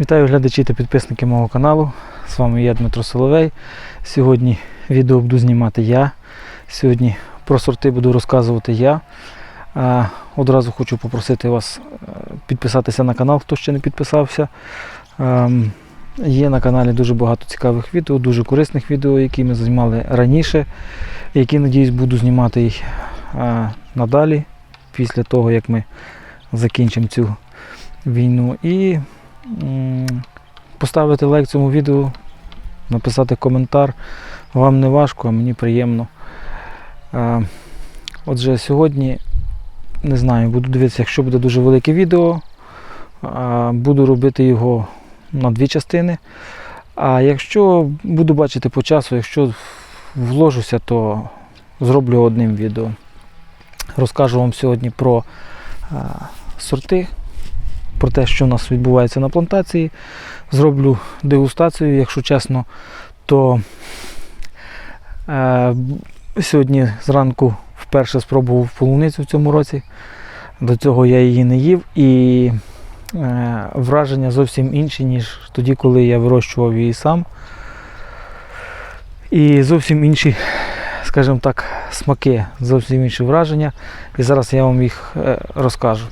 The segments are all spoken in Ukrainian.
Вітаю глядачі та підписники мого каналу. З вами я Дмитро Соловей. Сьогодні відео буду знімати я. Сьогодні про сорти буду розказувати я. Одразу хочу попросити вас е, підписатися на канал, хто ще не підписався. Ем, Є на каналі дуже багато цікавих відео, дуже корисних відео, які ми знімали раніше, які, надіюсь, буду знімати й, е, надалі, після того, як ми закінчимо цю війну. І поставити лайк цьому відео, написати коментар. Вам не важко, а мені приємно. Е, Отже, сьогодні не знаю, буду дивитися, якщо буде дуже велике відео, е, буду робити його на дві частини. А якщо буду бачити по часу, якщо вложуся, то зроблю одним відео. Розкажу вам сьогодні про е, сорти, про те, що у нас відбувається на плантації. Зроблю дегустацію, якщо чесно, то е, сьогодні зранку вперше спробував полуницю в цьому році. До цього я її не їв і е, враження зовсім інші, ніж тоді, коли я вирощував її сам. І зовсім інші, скажімо так, смаки, зовсім інші враження. І зараз я вам їх е, розкажу.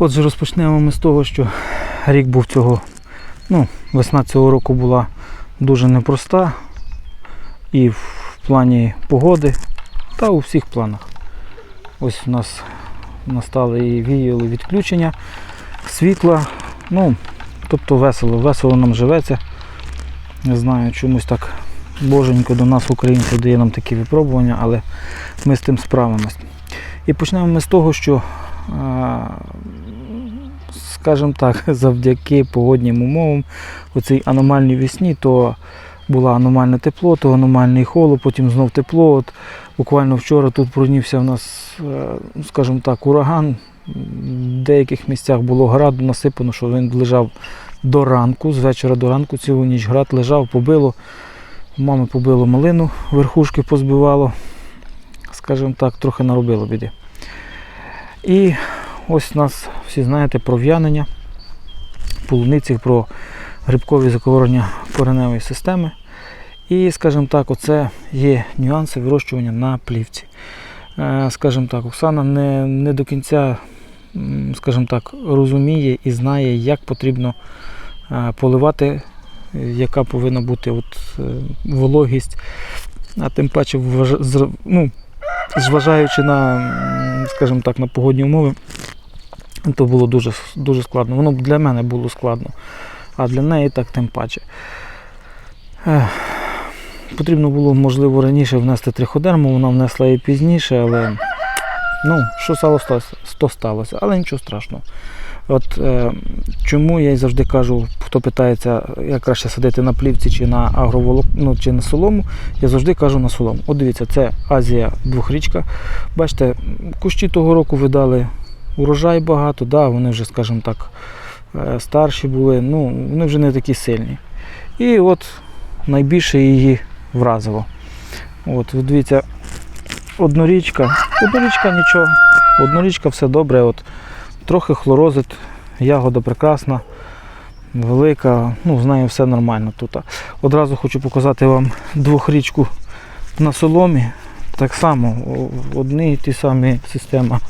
Отже, розпочнемо ми з того, що рік був цього, ну, весна цього року була дуже непроста і в плані погоди, та у всіх планах. Ось у нас настали і віяли відключення світла. Ну, тобто весело, весело нам живеться. Не знаю, чомусь так боженько до нас, українців, дає нам такі випробування, але ми з тим справимось. І почнемо ми з того, що, а, скажімо так, завдяки погоднім умовам, у цій аномальній весні, то було аномальне тепло, то аномальний холод, потім знов тепло. От буквально вчора тут пронівся в нас, е, скажімо так, ураган. В деяких місцях було граду насипано, що він лежав до ранку, з вечора до ранку цілу ніч град лежав, побило. Мами побило малину, верхушки позбивало. Скажімо так, трохи наробило біди. І ось у нас всі знаєте про в'янення, полуниці, про грибкові заковорення кореневої системи. І, скажімо так, оце є нюанси вирощування на плівці. Е, Скажімо так, Оксана не, не до кінця скажімо так, розуміє і знає, як потрібно е, поливати, яка повинна бути от, е, вологість, а тим паче, ну, зважаючи на, скажімо так, на погодні умови, то було дуже, дуже складно. Воно для мене було складно, а для неї так тим паче. Потрібно було, можливо, раніше внести триходерму, вона внесла і пізніше, але ну, що стало, то сталося, але нічого страшного. От е, чому я й завжди кажу, хто питається, як краще садити на плівці чи на агроволок, ну, чи на солому, я завжди кажу на солому. От дивіться, це Азія двохрічка. Бачите, кущі того року видали урожай багато, да, вони вже, скажімо так, е, старші були, ну, вони вже не такі сильні. І от найбільше її вразило. От, дивіться, однорічка, однорічка нічого, однорічка все добре. От, трохи хлорозит, ягода прекрасна, велика, ну, з нею все нормально тут. Одразу хочу показати вам двохрічку на соломі. Так само, одні і ті самі система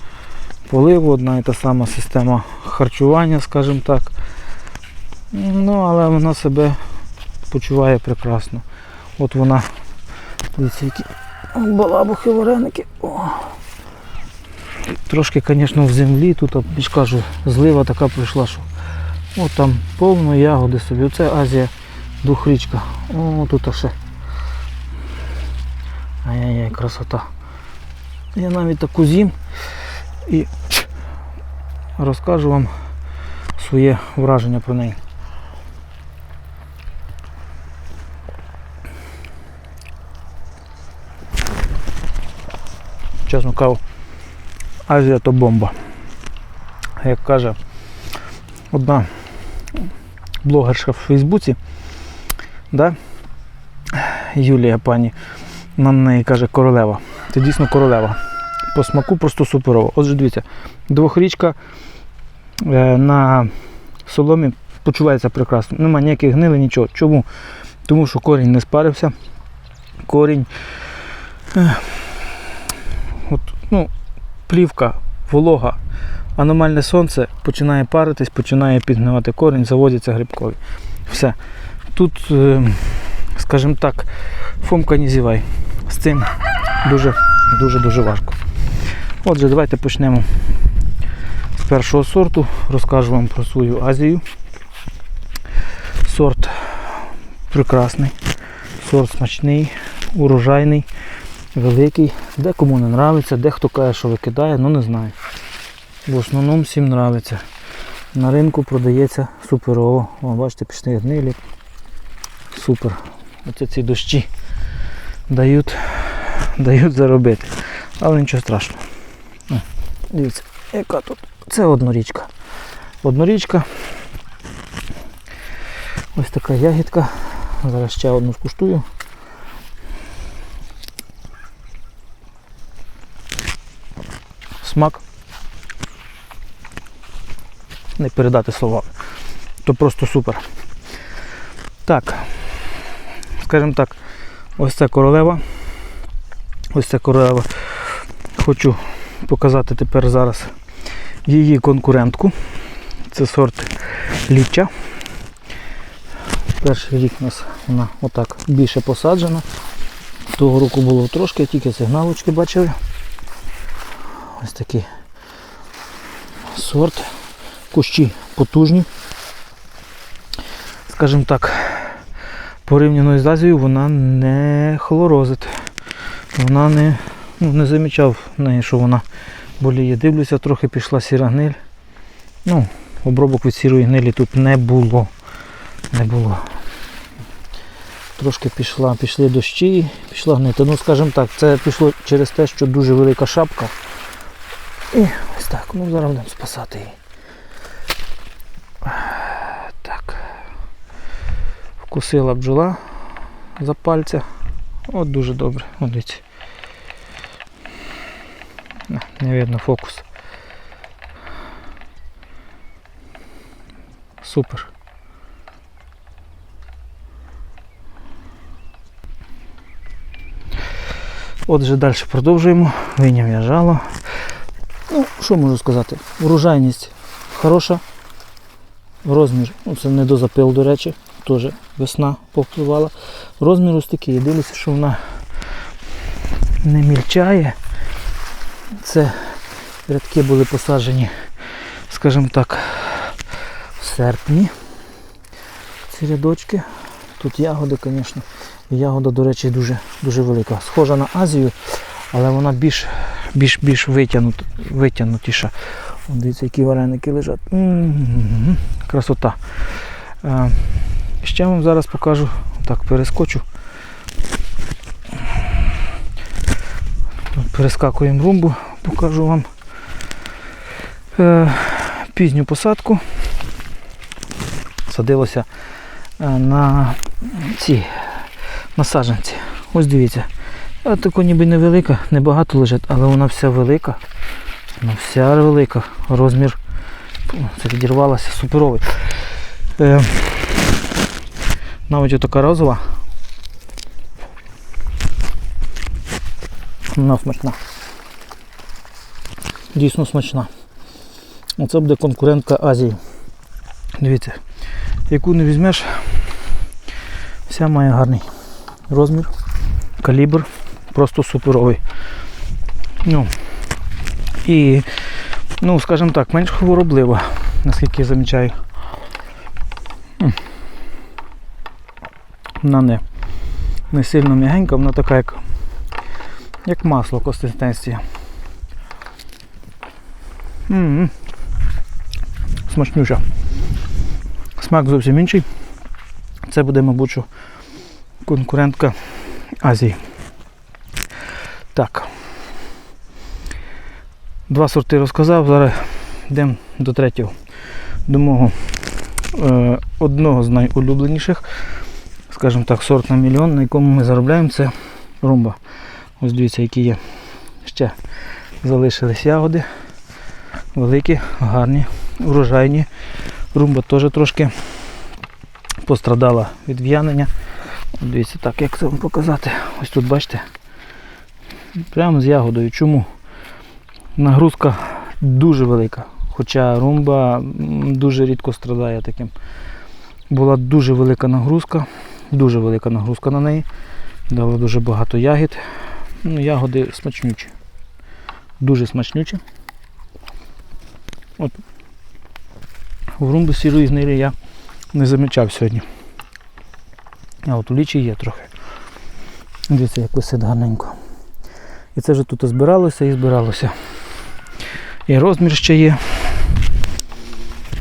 поливу, одна і та сама система харчування, скажімо так. Ну, але вона себе почуває прекрасно. От вона, дивіться, які балабухи, вареники. О. Трошки, звісно, в землі, тут я кажу, злива така прийшла, що от там повно ягоди собі. Оце Азія двохрічка. О, тут ще. Ай-яй-яй, красота. Я навіть таку з'їм і розкажу вам своє враження про неї. Чесно кажу, Азія то бомба. Як каже одна блогерша в Фейсбуці, да? Юлія пані, на неї каже королева. Це дійсно королева. По смаку просто суперово. Отже, дивіться, двохрічка е, на соломі почувається прекрасно. Нема ніяких гнили, нічого. Чому? Тому що корінь не спарився. Корінь. е, От, ну, плівка, волога, аномальне сонце починає паритись, починає підгнивати корінь, заводяться грибкові. Все. Тут, е, скажімо так, фомка не зівай. З цим дуже дуже дуже важко. Отже, давайте почнемо з першого сорту. Розкажу вам про свою Азію. Сорт прекрасний, сорт смачний, урожайний, великий. Декому не нравиться, дехто каже, що викидає, ну не знаю. В основному всім нравиться. На ринку продається суперово. О, бачите, пішли гнилі. Супер. Оце ці дощі дають, дають заробити. Але нічого страшного. Дивіться, яка тут. Це однорічка. Однорічка. Ось така ягідка. Зараз ще одну скуштую. Смак. Не передати словами. То просто супер. Так. Скажімо так, ось це королева. Ось це королева. Хочу показати тепер зараз її конкурентку. Це сорт ліча. Перший рік у нас вона отак більше посаджена. Того року було трошки, тільки сигналочки бачили. Ось такий сорт. Кущі потужні. Скажімо так, порівняно з Азією вона не хлорозить. Вона не, ну, не замічав неї, що вона боліє. Дивлюся, трохи пішла сіра гниль. Ну, обробок від сірої гнилі тут не було. Не було. Трошки пішла, пішли дощі, пішла гнити. Ну, скажімо так, це пішло через те, що дуже велика шапка. І ось так, ну зараз будемо спасати її. Так. Вкусила бджола за пальця. От дуже добре. Дивіться. Не видно фокус. Супер. Отже, далі продовжуємо. Вийняв я жало. Ну, що можу сказати? Урожайність хороша. Розмір, ну це не до запил, до речі, теж весна повпливала. Розмір ось такий. Дивлюся, що вона не мільчає. Це рядки були посаджені, скажімо так, в серпні. Ці рядочки. Тут ягоди, звісно. Ягода, до речі, дуже, дуже велика. Схожа на Азію, але вона більш, більш, більш витягнут, витягнутіша. От Дивіться, які вареники лежать. М-м-м, Красота. Е, Ще вам зараз покажу. Так, перескочу. Перескакуємо румбу, покажу вам е, пізню посадку. Садилося е, на ці на саджанці. Ось дивіться. А тако ніби невелика, небагато лежить, але вона вся велика. Вона вся велика. Розмір це відірвалася суперовий. Е, навіть отака розова. Вона смачна. Дійсно смачна. Оце буде конкурентка Азії. Дивіться, яку не візьмеш, вся має гарний розмір, калібр, просто суперовий. Ну, і, ну, скажімо так, менш хвороблива, наскільки я замічаю. Вона не, не сильно м'ягенька, вона така як, як масло консистенція. М-м. Смачнюча. Смак зовсім інший. Це буде, мабуть, конкурентка Азії. Так. Два сорти розказав, зараз йдемо до третього. До мого е, одного з найулюбленіших, скажімо так, сорт на мільйон, на якому ми заробляємо, це румба. Ось дивіться, які є ще залишились ягоди. Великі, гарні, урожайні. Румба теж трошки пострадала від в'янення. Дивіться, так, як це вам показати. Ось тут бачите. Прямо з ягодою. Чому? Нагрузка дуже велика. Хоча румба дуже рідко страдає таким. Була дуже велика нагрузка, дуже велика нагрузка на неї. Дало дуже багато ягід. Ну, ягоди смачнючі. Дуже смачнючі. От. В румби сірої знирі я не замічав сьогодні. А от у лічі є трохи. Дивіться, як висить гарненько. І це вже тут збиралося і збиралося. І розмір ще є.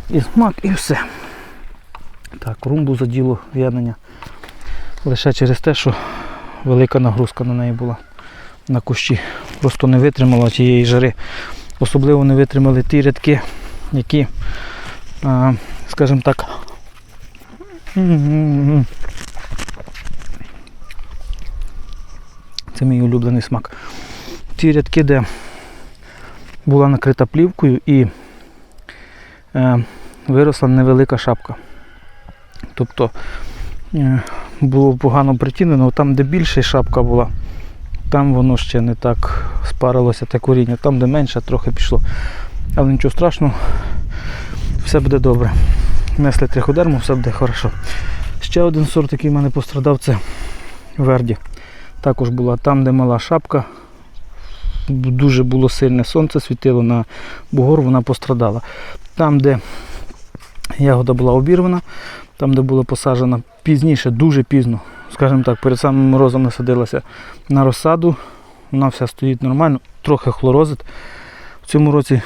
І смак, і все. Так, румбу заділо в'янення. Лише через те, що велика нагрузка на неї була на кущі. Просто не витримала тієї жари. Особливо не витримали ті рядки, які, скажімо так, це мій улюблений смак. Ті рядки, де була накрита плівкою і е, виросла невелика шапка. Тобто е, було погано притінено, там, де більша шапка була, там воно ще не так спарилося те коріння, там, де менше, трохи пішло. Але нічого страшного, все буде добре. Несли триходерму, все буде хорошо. Ще один сорт, який в мене пострадав, це Верді. Також була там, де мала шапка. Дуже було сильне сонце світило на бугор, вона пострадала. Там, де ягода була обірвана, там, де була посаджена пізніше, дуже пізно, скажімо так, перед самим морозом насадилася на розсаду, вона вся стоїть нормально, трохи хлорозить. В цьому році,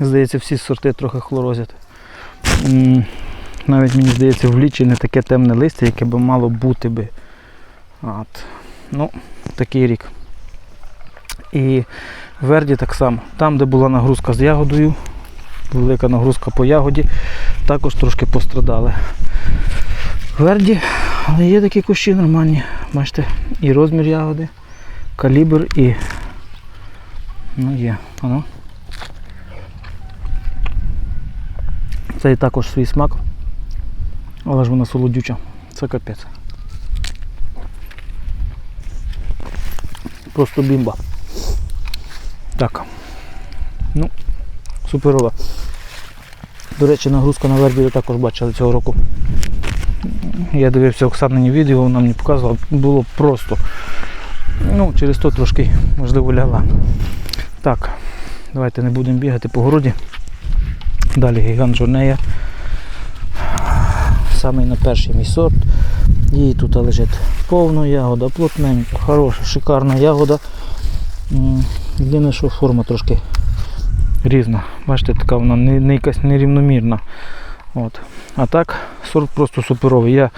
здається, всі сорти трохи хлорозять. Навіть мені здається, в лічі не таке темне листя, яке би мало бути би. От. Ну, такий рік. І Верді так само. Там, де була нагрузка з ягодою, велика нагрузка по ягоді, також трошки пострадали. Верді, але є такі кущі нормальні. Бачите, і розмір ягоди, калібр і. Ну є. Ано. Це і також свій смак. Але ж вона солодюча. Це капець. Просто бімба. Так. Ну, суперова. До речі, нагрузка на вербі також бачили цього року. Я дивився Оксанині відео, вона мені показувала, було просто. Ну, через то трошки, можливо, лягла. Так, давайте не будемо бігати по городі. Далі гігант жорнея. Самий на перший мій сорт. Її тут лежить повна ягода, плотненька, хороша, шикарна ягода. Єдине, що форма трошки різна. Бачите, така вона не, не якась нерівномірна. От. А так, сорт просто суперовий. Я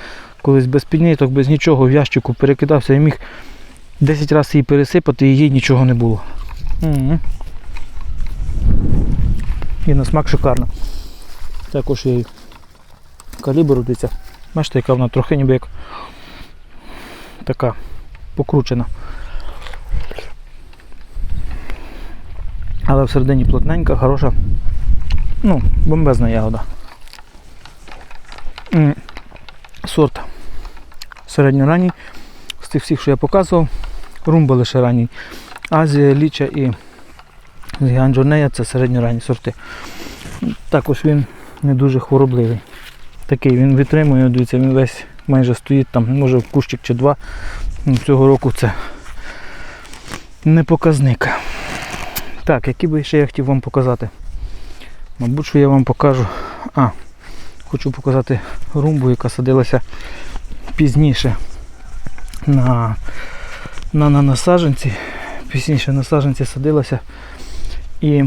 колись без підніток, без нічого в ящику перекидався і міг 10 разів її пересипати і їй нічого не було. І на смак шикарно. Також і калібр дивіться. Бачите, яка вона трохи ніби як така покручена. Але всередині плотненька, хороша, ну, бомбезна ягода. М, Сорт середньоранній. З тих всіх, що я показував, румба лише ранній. Азія, Ліча і Гіанджонея це середньоранні сорти. Також він не дуже хворобливий. Такий він витримує, дивіться, він весь майже стоїть там, може в кущик чи два. Ну, Цього року це не показник. Так, які би ще я хотів вам показати? Мабуть, що я вам покажу. А, хочу показати румбу, яка садилася пізніше на, на, на насадженці. Пізніше на саджанці садилася. І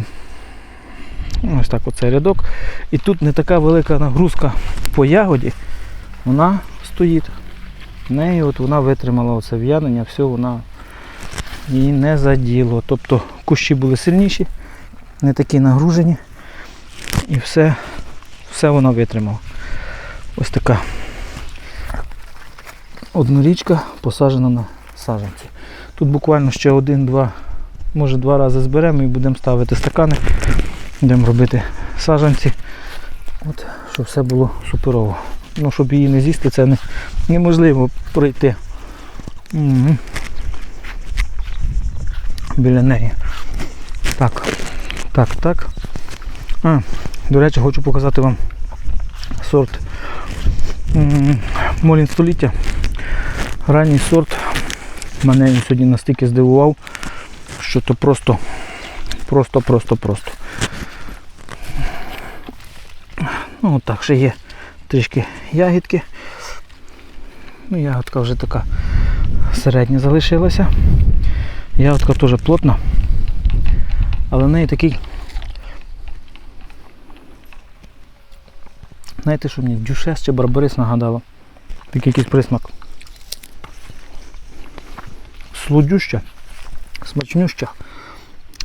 ось так оцей рядок. І тут не така велика нагрузка по ягоді. Вона стоїть. В неї от вона витримала оце в'янення, все вона її не заділо. Тобто кущі були сильніші, не такі нагружені. І все, все вона витримала. Ось така однорічка посаджена на саджанці. Тут буквально ще один-два може два рази зберемо і будемо ставити стакани, будемо робити саджанці. От, щоб все було суперово. Ну, щоб її не з'їсти, це не, неможливо пройти. Угу. Біля неї. Так, так, так. А, до речі, хочу показати вам сорт Молін століття. Ранній сорт. Мене він сьогодні настільки здивував, що то просто, просто, просто, просто. Ну, так, ще є трішки ягідки. Ну, ягодка вже така середня залишилася. Ягодка теж плотна, але в неї такий. Знаєте, що мені дюшес чи барбарис нагадало? Такий якийсь присмак. Слудюща, смачнюща.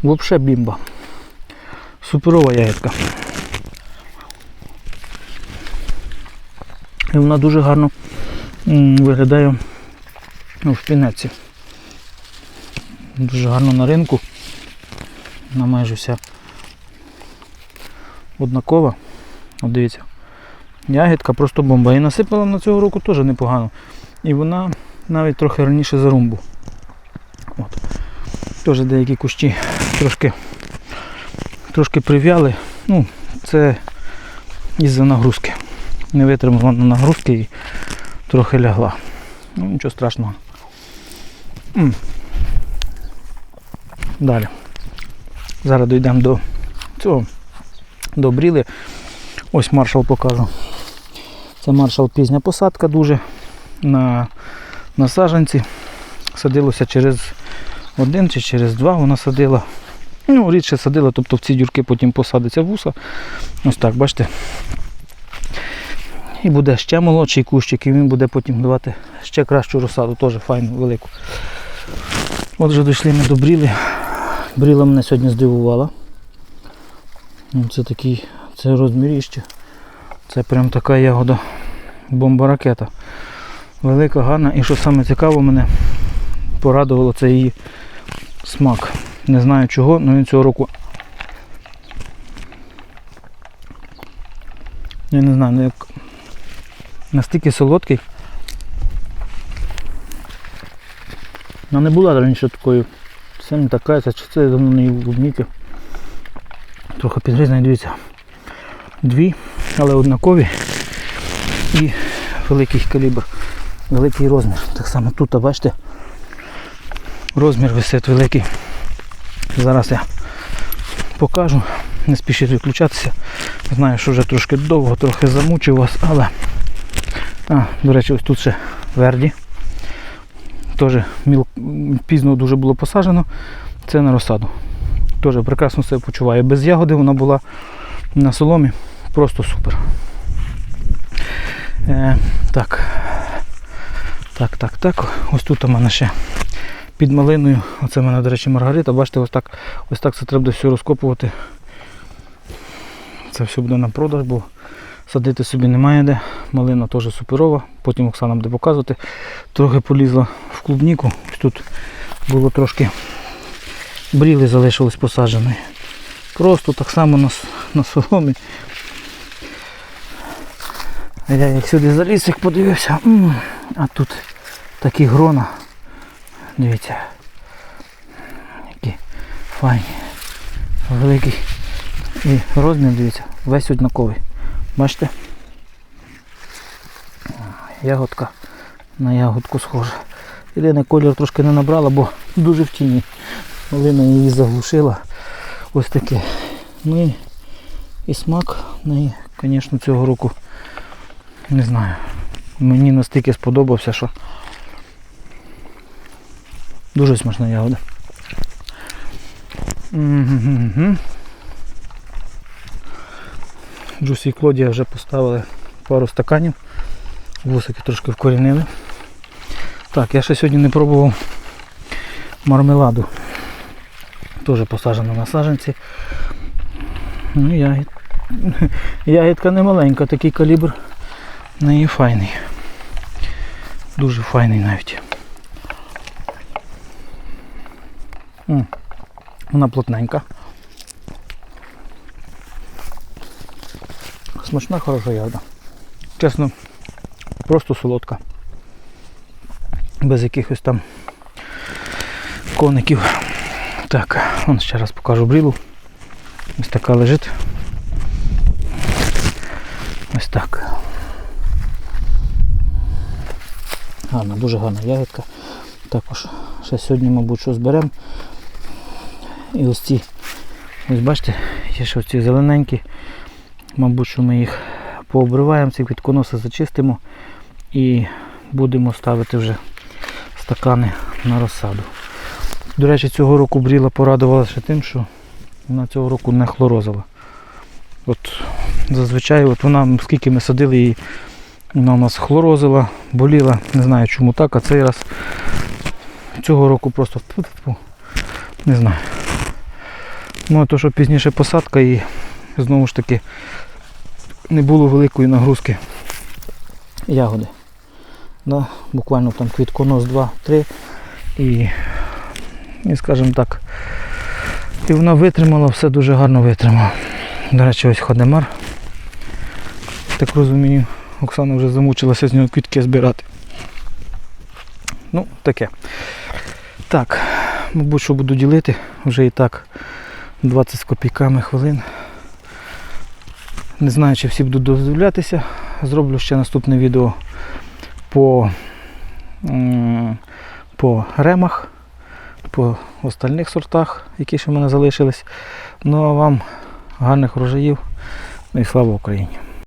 Вообще бімба. Суперова ягідка. І вона дуже гарно виглядає ну, в пінеці. Дуже гарно на ринку. Вона майже вся однакова. От дивіться. Ягідка просто бомба. І насипала на цього року теж непогано. І вона навіть трохи раніше за румбу. От. Теж деякі кущі трошки, трошки прив'яли. Ну, це із-за нагрузки. Не витримала на нагрузки і трохи лягла. Ну, нічого страшного. М. Далі. Зараз дійдемо до цього. До бріли. Ось маршал покажу. Це маршал пізня посадка дуже на, на саджанці. Садилося через один чи через два вона садила. Ну, рідше садила, тобто в ці дюрки потім посадиться вуса. Ось так, бачите. І буде ще молодший кущик, і він буде потім давати ще кращу розсаду, теж файну, велику. От вже дійшли ми до бріли. Бріла мене сьогодні здивувала. Ну, Це такий, це розміріще. Це прям така ягода бомба-ракета. Велика, гарна. І що саме цікаво мене порадувало, це її смак. Не знаю чого, але він цього року. Я не знаю, ну як настільки солодкий. Вона не була раніше такою. Це не така, чи це давно не клубніки. Трохи підгрізаний, дивіться. Дві, але однакові. І великий калібр, великий розмір. Так само тут, бачите, розмір висить великий. Зараз я покажу. Не спішіть виключатися. Знаю, що вже трошки довго, трохи замучив вас, але а, до речі, ось тут ще верді. Теж міл... пізно дуже було посаджено. Це на розсаду. Теж прекрасно себе почуває. Без ягоди вона була на соломі. Просто супер. Е, так. Так, так, так. Ось тут у мене ще під малиною. Оце в мене, до речі, маргарита. Бачите, ось так ось так це треба все розкопувати. Це все буде на продаж, бо садити собі немає де. Малина теж суперова. Потім Оксана буде показувати. Трохи полізла в клубніку. Ось тут було трошки бріли залишилось посадженої. Просто так само на, на соломі. Я як сюди заліз, як подивився, а тут такі грона. Дивіться. Які файні. Великий. І розмір, дивіться, весь однаковий. Бачите? Ягодка на ягодку схожа. Єдине колір трошки не набрала, бо дуже в тіні. Малина її заглушила. Ось таке. Ну і, і смак неї, звісно, цього року не знаю. Мені настільки сподобався, що дуже смачна ягода. Джусі і Клодія вже поставили пару стаканів. Вусики трошки вкорінили. Так, я ще сьогодні не пробував мармеладу. Теж посаджена на саджанці. Ну, ягід... Ягідка не маленька, такий калібр. В неї файний. Дуже файний навіть. Вона плотненька. Смачна, хороша ягода. Чесно, просто солодка. Без якихось там коників. Так, вон ще раз покажу брілу. Ось така лежить. Ось так. Гарна, дуже гарна ягідка. Також ще сьогодні, мабуть, що зберемо. І ось ці, ось бачите, є ще ці зелененькі. Мабуть, що ми їх пообриваємо, ці квітконоси зачистимо і будемо ставити вже стакани на розсаду. До речі, цього року бріла порадувала ще тим, що вона цього року не хлорозила. От зазвичай от вона, скільки ми садили її, вона у нас хлорозила, боліла, не знаю чому так, а цей раз цього року просто не знаю. Ну, а то, що пізніше посадка і знову ж таки не було великої нагрузки ягоди. Да, буквально там квітконос 2-3 і, і скажімо так, і вона витримала, все дуже гарно витримала. До речі, ось ходемар. Так розумію, Оксана вже замучилася з нього квітки збирати. Ну, таке. Так, мабуть, що буду ділити. Вже і так 20 з копійками хвилин. Не знаю, чи всі будуть додивлятися. Зроблю ще наступне відео по, по ремах, по остальних сортах, які ще в мене залишились. Ну а вам гарних врожаїв. Ну і слава Україні!